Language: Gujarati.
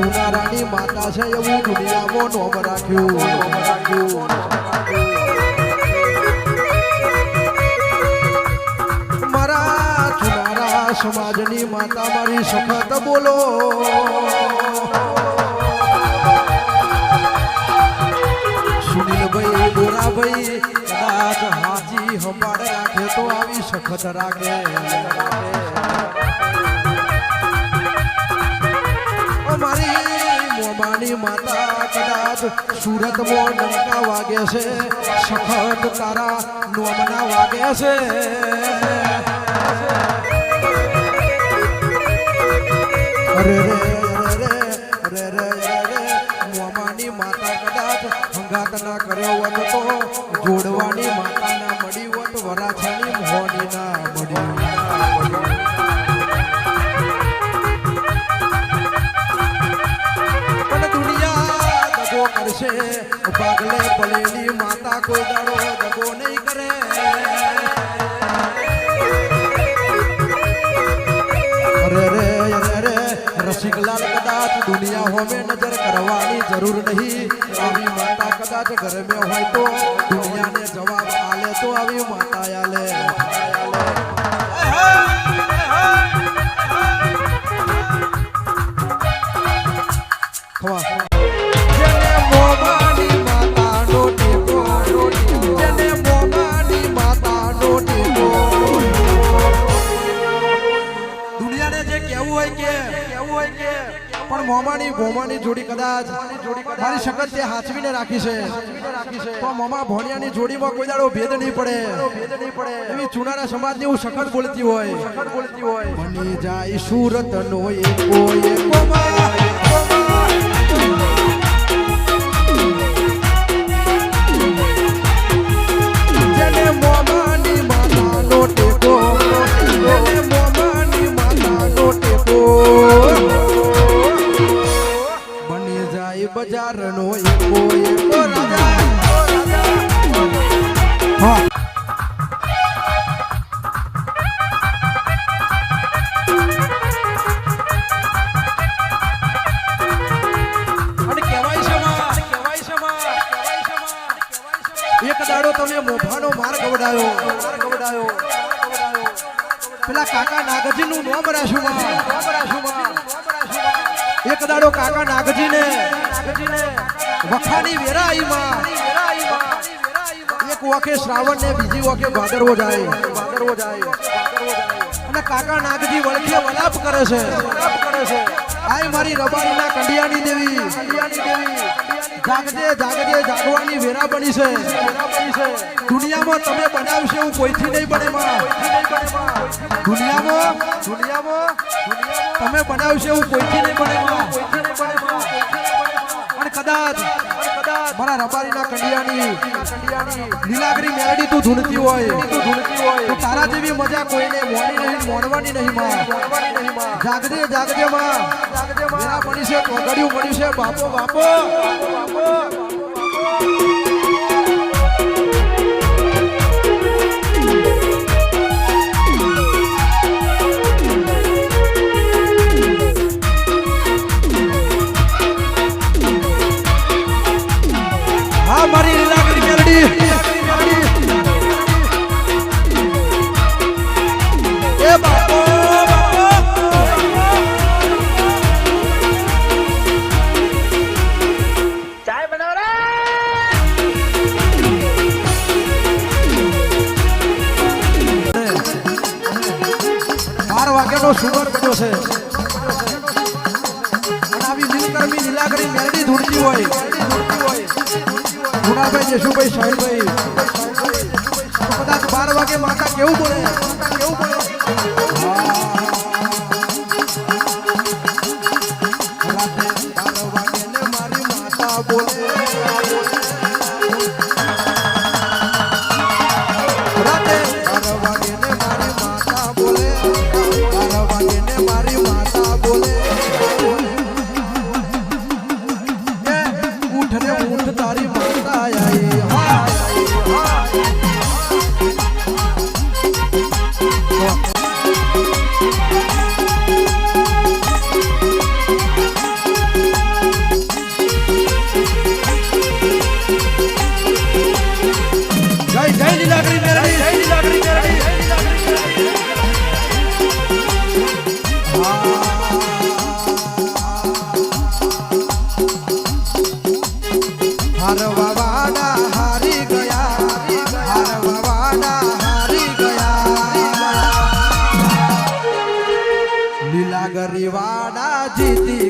સુનારાની માતા છે એવું દુનિયામાં નોમ રાખ્યું સમાજની માતા મારી સખત બોલો. સુનિલભાઈ ગોરાભાઈ કદાચ હાજી, હંભાળ રાખે તો આવી સખત રાખે. મોમાની માતા કદાચ સુરતમાં ડંકા વાગે છે. સખત તારા નોમના વાગે છે. અરે રે રે, અરે રે, અરે મોમાની માતા કદાચ હંગાત ના કર્યો હોત તો જોડવાની માતા કરશે પાગલે પડેલી માતા કોઈ દાડો દગો નહીં કરે. રસિકલાલ કદાચ દુનિયા હોમે નજર કરવાની જરૂર નહીં. આવી માતા કદાચ ઘરે હોય તો દુનિયાને જવાબ આલે તો આવી માતા આલે. મોમાની, ભોમાની જોડી કદાચ મારી શકત તે હાચવીને રાખી છે. તો મોમા ભોણિયાની જોડીમાં કોઈ દાડો ભેદ નહીં પડે. નહીં પડે એવી ચુનારા સમાજની હું સખત બોલતી હોય. બોલતી હોય બની જાય સુરત નો એકો એક દાડો શ્રાવણ ને બીજી વાકે ભાદરવો જાય ભાદરવો જાય. અને કાકા નાગજી વળખે વલાપ કરે છે. વલાપ કરે છે આય મારી રબારીના કંડિયાની દેવી કંડિયાની દેવી. જાગજે જાગજે, જાગવાની વેરા બની છે. દુનિયામાં તમે બનાવશે એવું કોઈથી નહીં બને દુનિયામાં દુનિયામાં તમે બનાવશે એવું કોઈથી નહીં બને અને કદાચ મારા રબારીના કંડિયાની લીલાગરી મેલડી તું ધૂણતી હોય. તું ધૂણતી હોય તું તારા જેવી મજા કોઈને મોની નહીં મોનવાની નહીં માં. જાગજે જાગજે માં. વેરા બની છે તો ગળ્યું બન્યું છે બાપો બાપો. હા વાગ્યાનો સુગર પડ્યો છે. આવી નીલકર્મી નીલાગરી મેલડી ધૂળતી હોય. ગુણાભાઈ જશુભાઈ સાહેબભાઈ કદાચ બાર વાગે માતા કેવું બોલે? জিতি